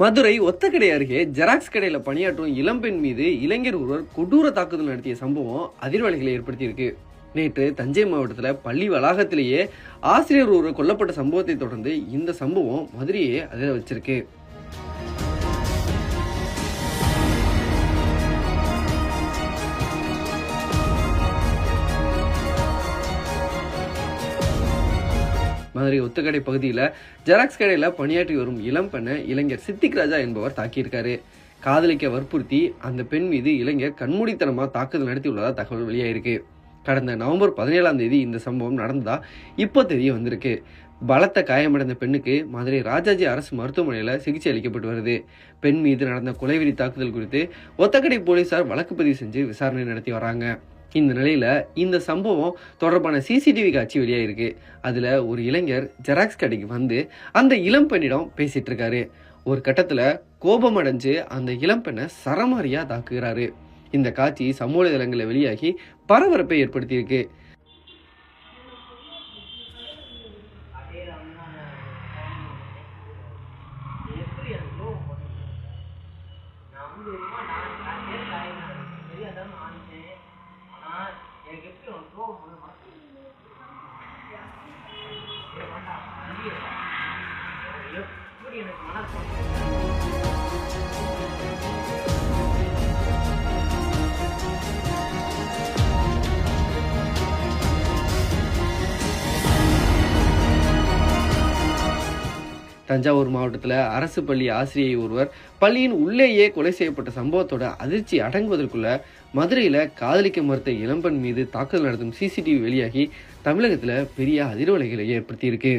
மதுரை ஒத்தக்கடை அருகே ஜெராக்ஸ் கடையில் பணியாற்றும் இளம்பெண் மீது இளைஞர் ஒருவர் கொடூர தாக்குதல் நடத்திய சம்பவம் அதிர்வலைகளை ஏற்படுத்தியிருக்கு. நேற்று தஞ்சை மாவட்டத்தில் பள்ளி வளாகத்திலேயே ஆசிரியர் ஒருவர் கொல்லப்பட்ட சம்பவத்தை தொடர்ந்து இந்த சம்பவம் மதுரையை அதிர வச்சிருக்கு. மதுரை ஒத்தக்கடை பகுதியில் ஜெராக்ஸ் கடையில் பணியாற்றி வரும் இளம் பெண்ணை இளைஞர் சித்திக் ராஜா என்பவர் தாக்கியிருக்காரு. காதலிக்க வற்புறுத்தி அந்த பெண் மீது இளைஞர் கண்மூடித்தனமாக தாக்குதல் நடத்தியுள்ளதாக தகவல் வெளியாயிருக்கு. கடந்த நவம்பர் பதினேழாம் தேதி இந்த சம்பவம் நடந்ததா இப்போ தெரிய வந்திருக்கு. பலத்த காயமடைந்த பெண்ணுக்கு மதுரை ராஜாஜி அரசு மருத்துவமனையில் சிகிச்சை அளிக்கப்பட்டு வருது. பெண் மீது நடந்த கொலைவெறி தாக்குதல் குறித்து ஒத்தக்கடை போலீசார் வழக்கு பதிவு செஞ்சு விசாரணை நடத்தி வராங்க. இந்த நிலையில் இந்த சம்பவம் தொடர்பான சிசிடிவி காட்சி வெளியாயிருக்கு அதில் ஒரு இளைஞர் ஜெராக்ஸ் கடைக்கு வந்து அந்த இளம் பெண்ணிடம் பேசிகிட்டு இருக்காரு. ஒரு கட்டத்தில் கோபம் அடைஞ்சு அந்த இளம் பெண்ணை சரமாரியாக தாக்குகிறாரு. இந்த காட்சி சமூக இதழங்களில் வெளியாகி பரபரப்பை ஏற்படுத்தியிருக்கு. நான் எப்படி எனக்கு மனசு தஞ்சாவூர் மாவட்டத்தில் அரசு பள்ளி ஆசிரியை ஒருவர் பள்ளியின் உள்ளேயே கொலை செய்யப்பட்ட சம்பவத்தோட அதிர்ச்சி அடங்குவதற்குள்ள மதுரையில் காதலிக்க மறுத்த இளம்பெண் மீது தாக்குதல் நடத்தும் சிசிடிவி வெளியாகி தமிழகத்தில் பெரிய அதிர்வலைகளை ஏற்படுத்தியிருக்கு.